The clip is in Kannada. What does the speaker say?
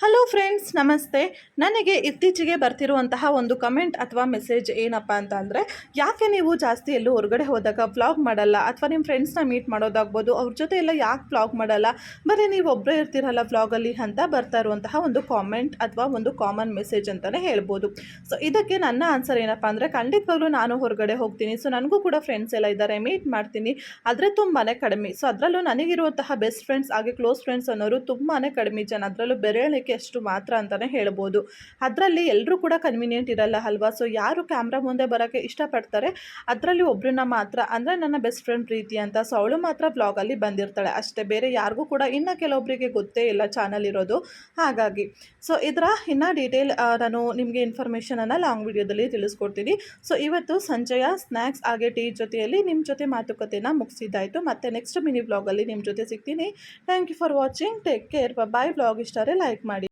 ಹಲೋ ಫ್ರೆಂಡ್ಸ್ ನಮಸ್ತೆ. ನನಗೆ ಇತ್ತೀಚೆಗೆ ಬರ್ತಿರುವಂತಹ ಒಂದು ಕಮೆಂಟ್ ಅಥವಾ ಮೆಸೇಜ್ ಏನಪ್ಪ ಅಂತ ಅಂದರೆ, ಯಾಕೆ ನೀವು ಜಾಸ್ತಿ ಎಲ್ಲೂ ಹೊರಗಡೆ ಹೋದಾಗ ವ್ಲಾಗ್ ಮಾಡಲ್ಲ ಅಥವಾ ನಿಮ್ಮ ಫ್ರೆಂಡ್ಸ್ನ ಮೀಟ್ ಮಾಡೋದಾಗ್ಬೋದು, ಅವ್ರ ಜೊತೆ ಎಲ್ಲ ಯಾಕೆ ವ್ಲಾಗ್ ಮಾಡಲ್ಲ, ಬರೀ ನೀವು ಒಬ್ಬರೇ ಇರ್ತೀರಲ್ಲ ವ್ಲಾಗಲ್ಲಿ ಅಂತ ಬರ್ತಾ ಇರುವಂತಹ ಒಂದು ಕಾಮೆಂಟ್ ಅಥವಾ ಒಂದು ಕಾಮನ್ ಮೆಸೇಜ್ ಅಂತಲೇ ಹೇಳ್ಬೋದು. ಸೊ ಇದಕ್ಕೆ ನನ್ನ ಆನ್ಸರ್ ಏನಪ್ಪ ಅಂದರೆ, ಖಂಡಿತವಾಗ್ಲೂ ನಾನು ಹೊರಗಡೆ ಹೋಗ್ತೀನಿ. ಸೊ ನನಗೂ ಕೂಡ ಫ್ರೆಂಡ್ಸ್ ಎಲ್ಲ ಇದ್ದಾರೆ ಮೀಟ್ ಮಾಡ್ತೀನಿ. ಆದರೆ ತುಂಬಾ ಕಡಿಮೆ. ಸೊ ಅದರಲ್ಲೂ ನನಗಿರುವಂತಹ ಬೆಸ್ಟ್ ಫ್ರೆಂಡ್ಸ್ ಹಾಗೆ ಕ್ಲೋಸ್ ಫ್ರೆಂಡ್ಸ್ ಅನ್ನೋರು ತುಂಬಾ ಕಡಿಮೆ ಜನ. ಅದರಲ್ಲೂ ಬೆರಳಿಕೆ ಅಷ್ಟು ಮಾತ್ರ ಅಂತಲೇ ಹೇಳ್ಬೋದು. ಅದರಲ್ಲಿ ಎಲ್ಲರೂ ಕೂಡ ಕನ್ವೀನಿಯೆಂಟ್ ಇರಲ್ಲ ಅಲ್ವಾ? ಸೊ ಯಾರು ಕ್ಯಾಮ್ರಾ ಮುಂದೆ ಬರೋಕ್ಕೆ ಇಷ್ಟಪಡ್ತಾರೆ, ಅದರಲ್ಲಿ ಒಬ್ಬರನ್ನ ಮಾತ್ರ, ಅಂದರೆ ನನ್ನ ಬೆಸ್ಟ್ ಫ್ರೆಂಡ್ ಪ್ರೀತಿ ಅಂತ. ಸೊ ಅವಳು ಮಾತ್ರ ಬ್ಲಾಗಲ್ಲಿ ಬಂದಿರ್ತಾಳೆ. ಅಷ್ಟೇ, ಬೇರೆ ಯಾರಿಗೂ ಕೂಡ ಇನ್ನು ಕೆಲವೊಬ್ಬರಿಗೆ ಗೊತ್ತೇ ಇಲ್ಲ ಚಾನಲ್ ಇರೋದು. ಹಾಗಾಗಿ ಸೊ ಇದರ ಇನ್ನು ಡೀಟೇಲ್ ನಾನು ನಿಮಗೆ ಇನ್ಫಾರ್ಮೇಷನನ್ನು ಲಾಂಗ್ ವಿಡಿಯೋದಲ್ಲಿ ತಿಳಿಸ್ಕೊಡ್ತೀನಿ. ಸೊ ಇವತ್ತು ಸಂಜೆಯ ಸ್ನ್ಯಾಕ್ಸ್ ಹಾಗೆ ಟೀ ಜೊತೆಯಲ್ಲಿ ನಿಮ್ಮ ಜೊತೆ ಮಾತುಕತೆನ ಮುಗಿಸಿದ್ದಾಯಿತು. ಮತ್ತು ನೆಕ್ಸ್ಟ್ ಮಿನಿ ಬ್ಲಾಗಲ್ಲಿ ನಿಮ್ಮ ಜೊತೆ ಸಿಗ್ತೀನಿ. Thank you for watching take care bye blog ಇಷ್ಟಾರೆ like ಮಾಡಿ.